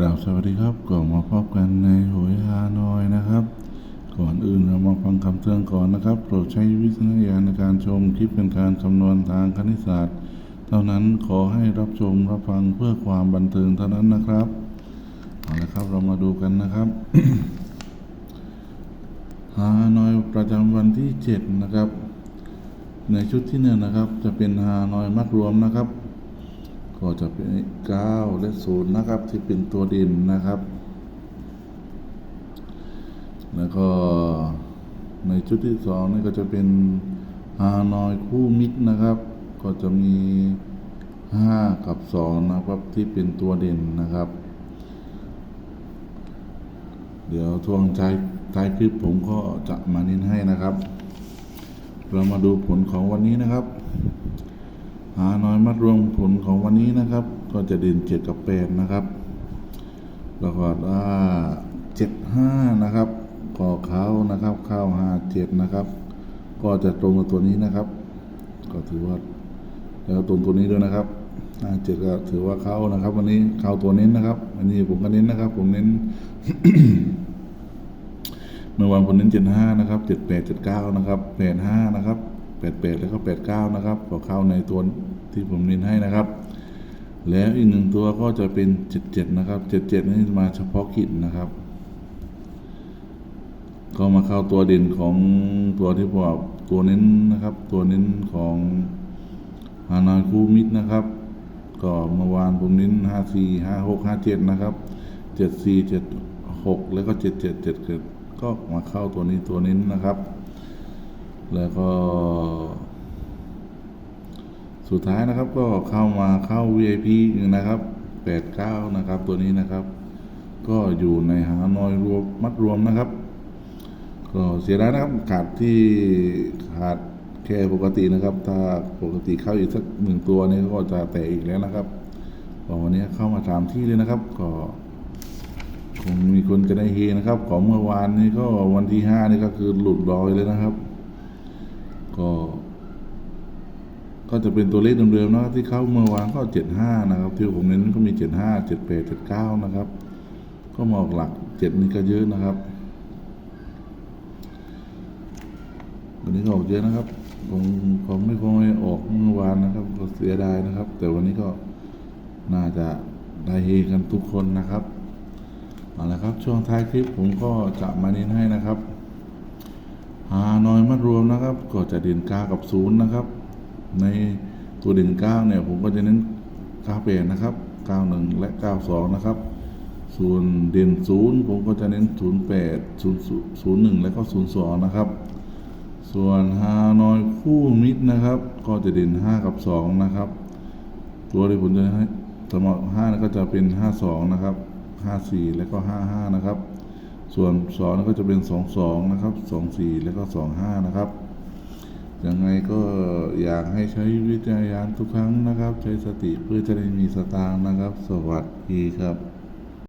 กราบสวัสดีครับก็มาพบกันในโหยฮานอยนะครับ ก่อนอื่นเรามาฟังคำเตือนก่อนนะครับ โปรดใช้วิจารณญาณในการชมคลิปเป็นการคำนวณทางคณิตศาสตร์ เท่านั้นขอให้รับชมรับฟังเพื่อความบันเทิงเท่านั้นนะครับเอาละครับเรามาดูกันนะครับฮานอยประจำวันที่เจ็ดนะครับ ในชุดที่หนึ่งนะครับ จะเป็นฮานอยมัดรวมนะครับ ก็จะเป็นเก้าและศูนย์นะครับที่เป็นตัวเด่นนะครับ แล้วก็ในชุดที่สองนี่ก็จะเป็นฮานอยคู่มิตรนะครับ ก็จะมีห้ากับสองนะครับที่เป็นตัวเด่นนะครับ เดี๋ยวทวงท้ายท้ายคลิปผมก็จะมาเน้นให้นะครับ เรามาดูผลของวันนี้นะครับ หาน้อยมัดรวมผลของวันนี้นะครับ ก็จะเด่นเจ็ดกับแปดนะครับ แล้วก็ว่าเจ็ดห้านะครับก่อเขานะครับ เข้าห้าเจ็ดนะครับ ก็จะตรงกับตัวนี้นะครับ ก็ถือว่าแล้วตรงตัวนี้ด้วยนะครับห้าเจ็ดก็ถือว่าเข้านะครับ วันนี้เข้าตัวเน้นนะครับ อันนี้ผมก็เน้นนะครับ ผมเน้นเมื่อวานผมเน้นเจ็ดห้านะครับเจ็ดแปดเจ็ดเก้านะครับแปดห้านะครับ แปดแปดแล้วก็แปดเก้านะครับก็เข้าในตัวที่ผมเน้นให้นะครับ แล้วอีกหนึ่งตัวก็จะเป็นเจ็ดเจ็ดนะครับเจ็ดเจ็ดนี่มาเฉพาะกิจนะครับ ก็มาเข้าตัวเด่นของตัวที่บอกตัวเน้นนะครับ ตัวเน้นของฮานอยคูมิดนะครับ ก็เมื่อวานผมเน้นห้าสี่ห้าหกห้าเจ็ดนะครับเจ็ดสี่เจ็ดหกแล้วก็เจ็ดเจ็ดเจ็ดเกิดก็มาเข้าตัวนี้ตัวเน้นนะครับ แล้วก็ สุดท้ายนะครับก็เข้ามาเข้า VIP อีนะครับ89นะครับ ตัวนี้นะครับ ก็อยู่ในหานอยรวมมัดรวมนะครับ ก็เสียดายนะครับขาดที่ขาดแค่ปกตินะครับ ถ้าปกติเข้าอีกสักหนึ่งตัวนี้ก็จะแตะอีกแล้วนะครับวันนี้เข้ามาสามที่เลยนะครับ ก็คงมีคนจะได้เฮนะครับ ของเมื่อวานนี้ก็วันที่ห้านี่ก็คือหลุดลอยเลยนะครับ ก็ก็จะเป็นตัวเลขเดิมๆนะครับที่เข้าเมื่อวานก็เจ็ดห้านะครับ ที่ผมเน้นก็มีเจ็ดห้าเจ็ดแปดเจ็ดเก้านะครับ ก็มออกหลักเจ็ดนี่ก็เยอะนะครับวันนี้ก็ออกเยอะนะครับผมผมไม่คงไม่ออกเมื่อวานนะครับ ก็เสียดายนะครับ แต่วันนี้ก็น่าจะได้เฮกันทุกคนนะครับเอาละครับช่วงท้ายคลิปผมก็จะมาเน้นให้นะครับ หาน้อยมัดรวมนะครับ ก็จะเด่นเก้ากับศูนย์นะครับ ในตัวเด่นเก้าเนี่ยผมก็จะเน้นเก้าแปดนะครับเก้าหนึ่งและเก้าสองนะครับ ส่วนเด่นศูนย์ผมก็จะเน้นศูนย์แปดศูนย์ศูนย์หนึ่งและก็ศูนย์สองนะครับ ส่วนฮานอยคู่มิตรนะครับ ก็จะเด่นห้ากับสองนะครับ ตัวที่ผมจะให้สำหรับห้าก็จะเป็นห้าสองนะครับห้าสี่และก็ห้าห้านะครับ ส่วนสองก็จะเป็นสองสองนะครับสองสี่แล้วก็สองห้านะครับยังไงก็อยากให้ใช้วิจารณญาณทุกครั้งนะครับ ใช้สติเพื่อจะได้มีสตางค์นะครับ สวัสดีครับ